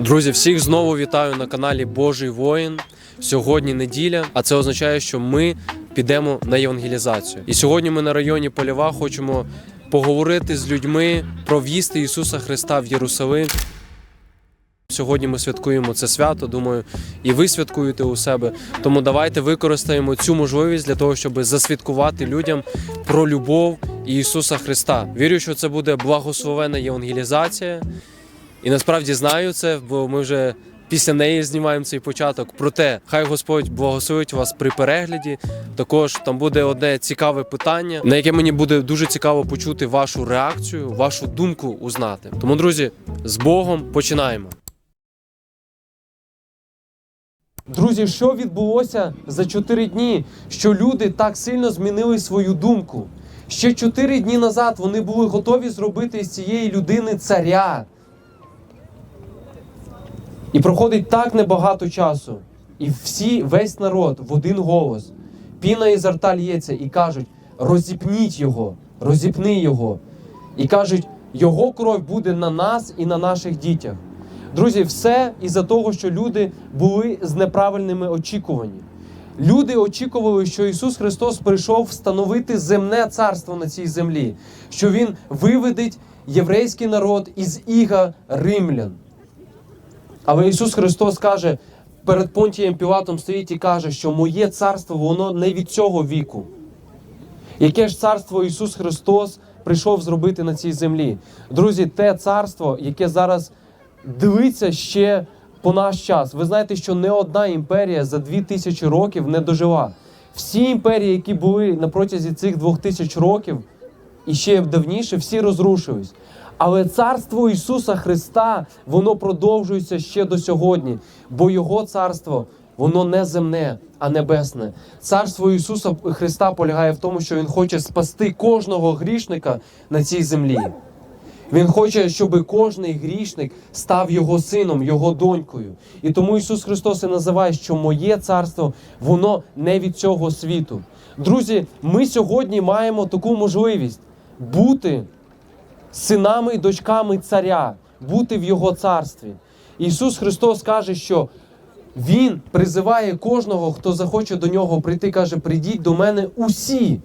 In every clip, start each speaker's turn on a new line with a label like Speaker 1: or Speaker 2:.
Speaker 1: Друзі, всіх знову вітаю на каналі Божий воїн. Сьогодні неділя, а це означає, що ми підемо на євангелізацію. І сьогодні ми на районі Полєва хочемо поговорити з людьми про в'їзд Ісуса Христа в Єрусалим. Сьогодні ми святкуємо це свято. Думаю, і ви святкуєте у себе. Тому давайте використаємо цю можливість для того, щоб засвідкувати людям про любов Ісуса Христа. Вірю, що це буде благословена євангелізація. І насправді знаю це, бо ми вже після неї знімаємо цей початок. Проте, хай Господь благословить вас при перегляді. Також там буде одне цікаве питання, на яке мені буде дуже цікаво почути вашу реакцію, вашу думку узнати. Тому, друзі, з Богом починаємо. Друзі, що відбулося за 4 дні? Що люди так сильно змінили свою думку. Ще 4 дні назад вони були готові зробити з цієї людини царя. І проходить так небагато часу. І всі, весь народ в один голос. Піна із рта лється і кажуть: розіпніть його, розіпни його. І кажуть, його кров буде на нас і на наших дітях. Друзі, все із-за того, що люди були з неправильними очікуваннями. Люди очікували, що Ісус Христос прийшов встановити земне царство на цій землі, що Він виведеть єврейський народ із іга римлян. Але Ісус Христос каже, перед Понтієм Пілатом стоїть і каже, що моє царство воно не від цього віку. Яке ж царство Ісус Христос прийшов зробити на цій землі? Друзі, те царство, яке зараз дивиться ще по наш час. Ви знаєте, що не одна імперія за дві тисячі років не дожила. Всі імперії, які були на протязі цих двох тисяч років, і ще давніше, всі розрушились. Але царство Ісуса Христа, воно продовжується ще до сьогодні, бо Його царство, воно не земне, а небесне. Царство Ісуса Христа полягає в тому, що Він хоче спасти кожного грішника на цій землі. Він хоче, щоб кожний грішник став його сином, його донькою. І тому Ісус Христос і називає, що моє царство, воно не від цього світу. Друзі, ми сьогодні маємо таку можливість бути синами і дочками царя, бути в Його царстві. Ісус Христос каже, що Він призиває кожного, хто захоче до нього прийти, каже: прийдіть до мене усі.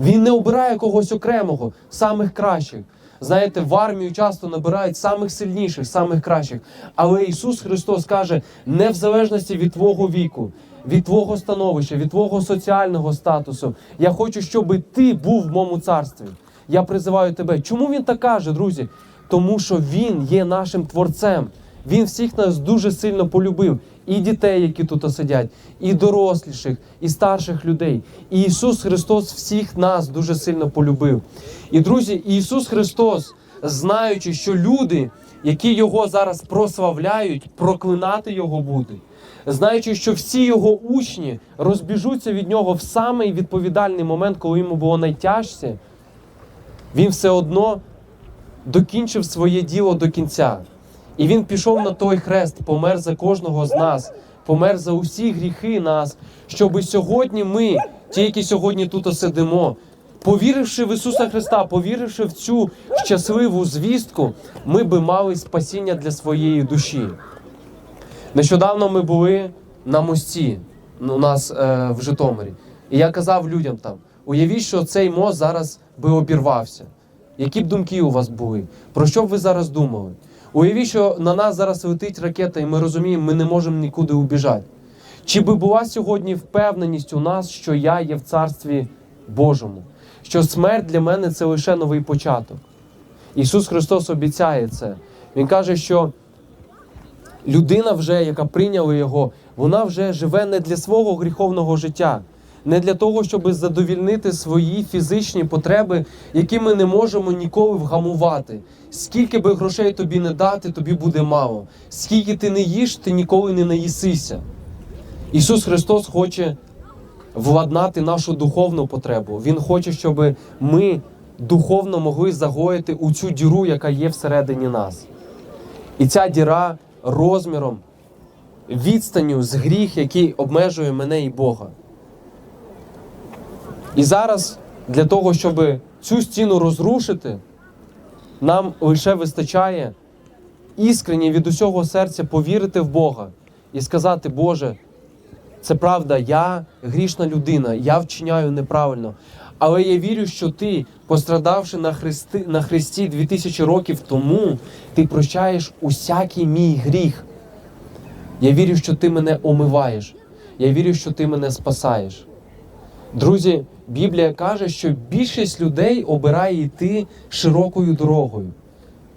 Speaker 1: Він не обирає когось окремого, самих кращих. Знаєте, в армію часто набирають самих сильніших, самих кращих. Але Ісус Христос каже, не в залежності від твого віку, від твого становища, від твого соціального статусу. Я хочу, щоб ти був в моєму царстві. Я призиваю тебе. Чому він так каже, друзі? Тому що Він є нашим творцем. Він всіх нас дуже сильно полюбив. І дітей, які тут сидять, і доросліших, і старших людей. І Ісус Христос всіх нас дуже сильно полюбив. І друзі, Ісус Христос, знаючи, що люди, які Його зараз прославляють, проклинати Його будуть, знаючи, що всі його учні розбіжуться від нього в самий відповідальний момент, коли йому було найтяжче, він все одно докінчив своє діло до кінця. І він пішов на той хрест, помер за кожного з нас, помер за усі гріхи нас, щоби сьогодні ми, ті, які сьогодні тут сидимо, повіривши в Ісуса Христа, повіривши в цю щасливу звістку, ми би мали спасіння для своєї душі. Нещодавно ми були на мості у нас е, в Житомирі. І я казав людям там: уявіть, що цей мост зараз би обірвався. Які б думки у вас були? Про що б ви зараз думали? Уявіть, що на нас зараз летить ракета, і ми розуміємо, ми не можемо нікуди убіжати. Чи би була сьогодні впевненість у нас, що я є в царстві Божому? Що смерть для мене це лише новий початок? Ісус Христос обіцяє це. Він каже, що людина, вже, яка прийняла Його, вона вже живе не для свого гріховного життя, не для того, щоб задовільнити свої фізичні потреби, які ми не можемо ніколи вгамувати. Скільки би грошей тобі не дати, тобі буде мало. Скільки ти не їш, ти ніколи не наїсися. Ісус Христос хоче владнати нашу духовну потребу. Він хоче, щоб ми духовно могли загоїти у цю діру, яка є всередині нас. І ця діра розміром, відстанню з гріх, який обмежує мене і Бога. І зараз для того, щоб цю стіну розрушити, нам лише вистачає іскренні від усього серця повірити в Бога і сказати, Боже, це правда, я грішна людина, я вчиняю неправильно. Але я вірю, що ти, пострадавши на, хрести, на Христі 2000 років тому, ти прощаєш усякий мій гріх. Я вірю, що ти мене омиваєш. Я вірю, що ти мене спасаєш. Друзі, Біблія каже, що більшість людей обирає йти широкою дорогою.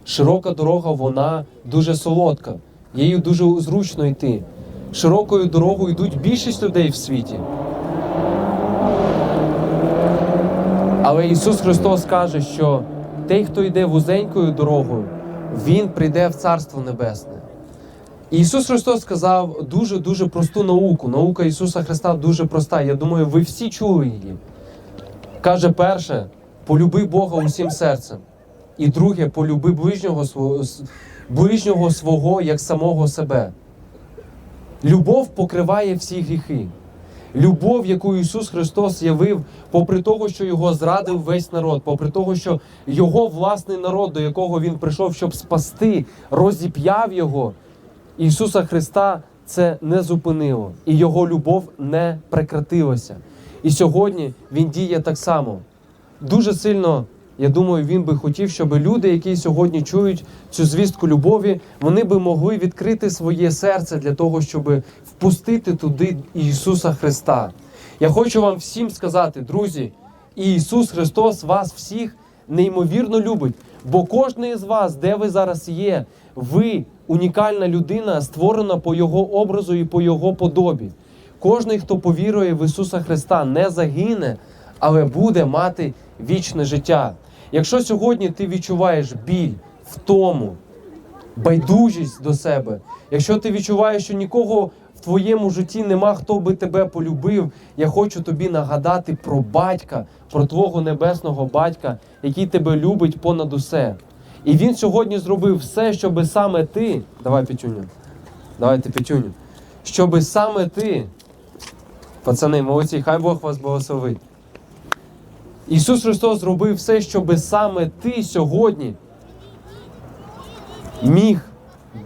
Speaker 1: Широка дорога, вона дуже солодка, її дуже зручно йти. Широкою дорогою йдуть більшість людей в світі. Але Ісус Христос каже, що той, хто йде вузенькою дорогою, Він прийде в Царство Небесне. Ісус Христос сказав дуже-дуже просту науку. Наука Ісуса Христа дуже проста. Я думаю, ви всі чули її. Каже, перше, полюби Бога усім серцем. І друге, полюби ближнього свого, ближнього свого як самого себе. Любов покриває всі гріхи. Любов, яку Ісус Христос явив, попри того, що його зрадив весь народ, попри того, що його власний народ, до якого він прийшов, щоб спасти, розіп'яв його. Ісуса Христа це не зупинило, і Його любов не прекратилася. І сьогодні Він діє так само. Дуже сильно, я думаю, він би хотів, щоб люди, які сьогодні чують цю звістку любові, вони би могли відкрити своє серце для того, щоб впустити туди Ісуса Христа. Я хочу вам всім сказати, друзі, Ісус Христос вас всіх неймовірно любить, бо кожен із вас, де ви зараз є, ви унікальна людина, створена по Його образу і по Його подобі. Кожний, хто повірує в Ісуса Христа, не загине, але буде мати вічне життя. Якщо сьогодні ти відчуваєш біль, втому, байдужість до себе, якщо ти відчуваєш, що нікого в твоєму житті нема, хто би тебе полюбив, я хочу тобі нагадати про батька, про твого небесного батька, який тебе любить понад усе. І він сьогодні зробив все, щоби саме ти. Давай, Петюню. Давайте, Петюню. Щоби саме ти. Пацани, молодці, хай Бог вас благословить. Ісус Христос зробив все, щоби саме ти сьогодні міг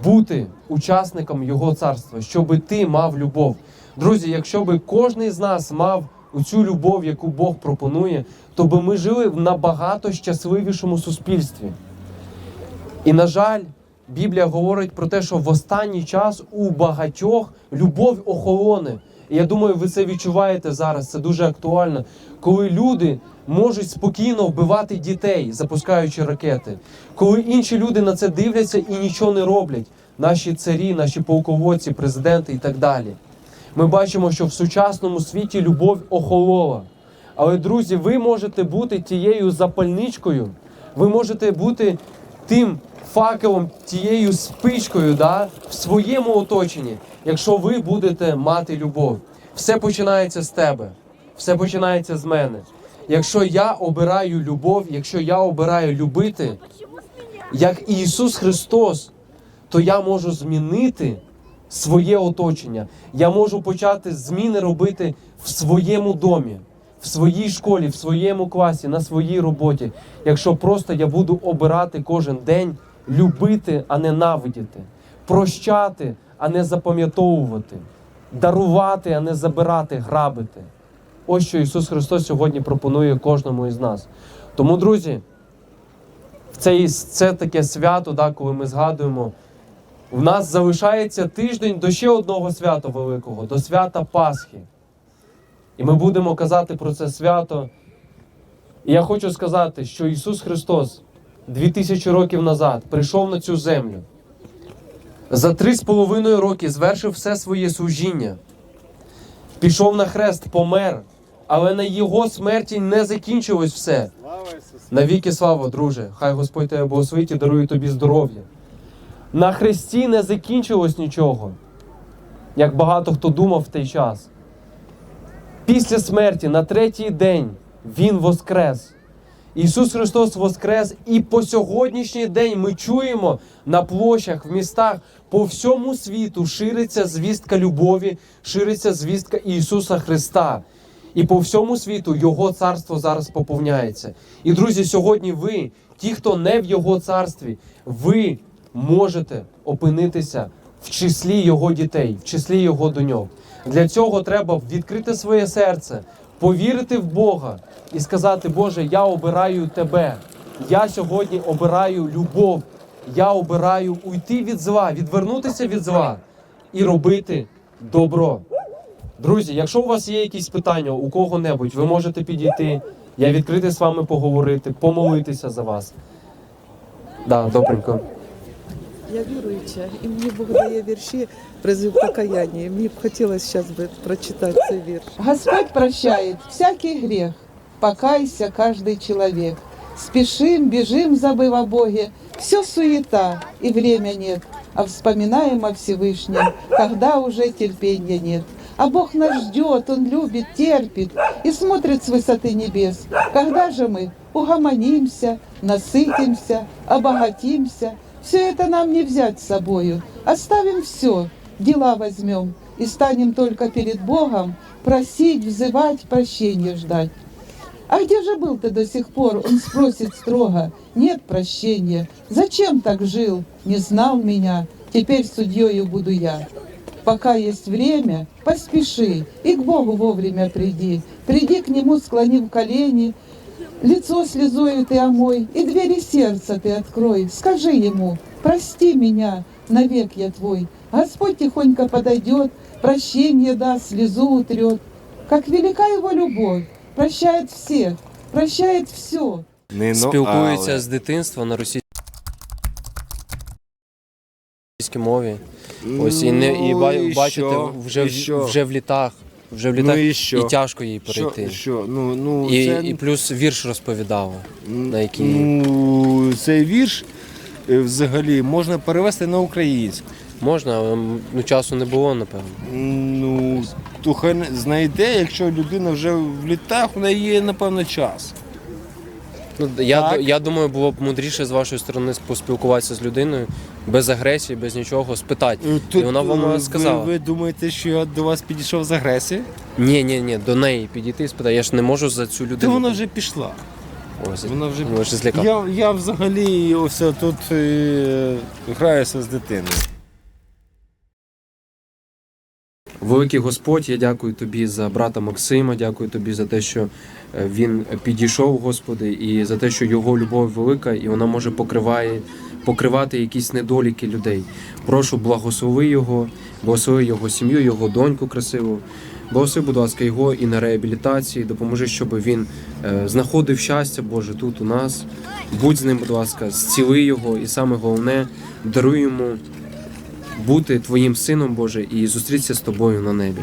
Speaker 1: бути учасником Його царства, щоби ти мав любов. Друзі, якщо би кожен з нас мав цю любов, яку Бог пропонує, то би ми жили в набагато щасливішому суспільстві. І, на жаль, Біблія говорить про те, що в останній час у багатьох любов охолоне. І я думаю, ви це відчуваєте зараз. Це дуже актуально, коли люди можуть спокійно вбивати дітей, запускаючи ракети, коли інші люди на це дивляться і нічого не роблять. Наші царі, наші полководці, президенти і так далі. Ми бачимо, що в сучасному світі любов охолола. Але, друзі, ви можете бути тією запальничкою, ви можете бути тим факелом, тією спичкою да, в своєму оточенні, якщо ви будете мати любов. Все починається з тебе, все починається з мене. Якщо я обираю любов, якщо я обираю любити, як Ісус Христос, то я можу змінити своє оточення. Я можу почати зміни робити в своєму домі, в своїй школі, в своєму класі, на своїй роботі. Якщо просто я буду обирати кожен день, любити, а не навидіти, прощати, а не запам'ятовувати, дарувати, а не забирати, грабити. Ось що Ісус Христос сьогодні пропонує кожному із нас. Тому, друзі, це, це таке свято, да, коли ми згадуємо. В нас залишається тиждень до ще одного свята великого, до свята Пасхи. І ми будемо казати про це свято. І я хочу сказати, що Ісус Христос 2000 років назад прийшов на цю землю. За три з половиною роки звершив все своє служіння, пішов на хрест, помер, але на Його смерті не закінчилось все. Навіки слава, друже, хай Господь тебе благословить і дарує тобі здоров'я. На хресті не закінчилось нічого, як багато хто думав в той час. Після смерті, на третій день, Він воскрес. Ісус Христос воскрес, і по сьогоднішній день ми чуємо на площах, в містах по всьому світу шириться звістка любові, шириться звістка Ісуса Христа. І по всьому світу Його царство зараз поповняється. І друзі, сьогодні ви, ті, хто не в Його царстві, ви можете опинитися в числі його дітей, в числі його доньок. Для цього треба відкрити своє серце, повірити в Бога і сказати: Боже, я обираю тебе. Я сьогодні обираю любов. Я обираю уйти від зла, відвернутися від зла і робити добро. Друзі, якщо у вас є якісь питання у кого-небудь, ви можете підійти. Я відкритий з вами поговорити, помолитися за вас. Да, добренько.
Speaker 2: Я віруюча, і мені Бог дає вірші призив покаяння. І Мені б хотілося зараз би прочитати цей вірш. Господь прощает всякий грех. Покайся каждый человек. Спешим, бежим, забыв о Боге. Все суета, и время нет. А вспоминаем о Всевышнем, когда уже терпения нет. А Бог нас ждет, Он любит, терпит и смотрит с высоты небес. Когда же мы угомонимся, насытимся, обогатимся, все это нам не взять с собою. Оставим все, дела возьмем и станем только перед Богом просить, взывать, прощения ждать. А где же был ты до сих пор? Он спросит строго. Нет прощения. Зачем так жил? Не знал меня. Теперь судьею буду я. Пока есть время, поспеши и к Богу вовремя приди. Приди к Нему, склонив колени, лицо слезою ты омой, и двери сердца ты открой. Скажи Ему, прости меня, навек я твой. Господь тихонько подойдет, прощение даст, слезу утрет. Как велика Его любовь, прощает всех, прощает все.
Speaker 3: Не ну,
Speaker 1: Спілкуються
Speaker 3: але.
Speaker 1: з дитинства на російській мові. Ось і не і,
Speaker 3: Ну,
Speaker 1: ба-
Speaker 3: і
Speaker 1: бачите,
Speaker 3: що?
Speaker 1: вже
Speaker 3: І
Speaker 1: в,
Speaker 3: що? вже
Speaker 1: в літах. Вже в
Speaker 3: Ну
Speaker 1: літах
Speaker 3: і що?
Speaker 1: тяжко їй перейти.
Speaker 3: що? Ну, ну,
Speaker 1: І,
Speaker 3: це,
Speaker 1: і плюс вірш розповідав, на який
Speaker 3: ну, цей вірш е, взагалі можна перевести на українську.
Speaker 1: Можна, але м, ну, часу не було, напевно.
Speaker 3: Ну, то хай знайде, якщо людина вже в літах, у неї є, напевно, час.
Speaker 1: Ну, я,
Speaker 3: Так.
Speaker 1: я думаю, було б мудріше з вашої сторони поспілкуватися з людиною без агресії, без нічого, спитати.
Speaker 3: Е,
Speaker 1: І вона вам
Speaker 3: ви,
Speaker 1: сказала.
Speaker 3: Ви, думаєте, що я до вас підійшов з агресії?
Speaker 1: Ні, ні, ні, до неї підійти і спитати. Я ж не можу за цю
Speaker 3: Та
Speaker 1: людину.
Speaker 3: вона вже пішла.
Speaker 1: Ось,
Speaker 3: Вона вже
Speaker 1: ви ж злякав.
Speaker 3: Я, я взагалі ось тут е, граюся з дитиною.
Speaker 1: Великий Господь, я дякую тобі за брата Максима, дякую тобі за те, що е, він підійшов, Господи, і за те, що його любов велика, і вона може покриває, покривати якісь недоліки людей. Прошу, благослови його, благослови його сім'ю, його доньку красиву. Благослови, будь ласка, його і на реабілітації, допоможи, щоб він е, знаходив щастя, Боже, тут у нас. Будь з ним, будь ласка, зціли його, і саме головне, даруй йому бути твоїм сином Боже і зустрітися з тобою на небі.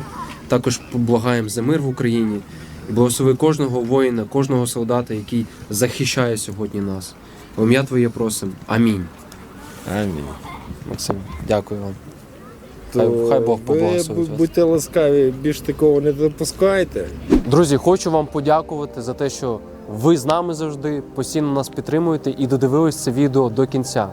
Speaker 1: Також поблагаємо за мир в Україні і благослови кожного воїна, кожного солдата, який захищає сьогодні нас. В ім'я Твоє просимо. Амінь.
Speaker 3: Амінь.
Speaker 1: Максим, дякую вам. Хай- хай Бог
Speaker 3: ви
Speaker 1: поблагословить вас.
Speaker 3: будьте ласкаві, більш такого не допускайте.
Speaker 1: Друзі, хочу вам подякувати за те, що ви з нами завжди постійно нас підтримуєте і додивились це відео до кінця.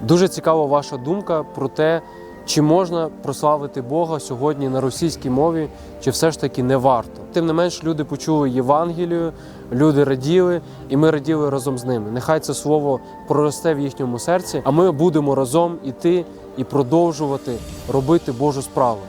Speaker 1: Дуже цікава ваша думка про те, чи можна прославити Бога сьогодні на російській мові, чи все ж таки не варто. Тим не менш, люди почули Євангелію, люди раділи, і ми раділи разом з ними. Нехай це слово проросте в їхньому серці, а ми будемо разом іти і продовжувати робити Божу справу.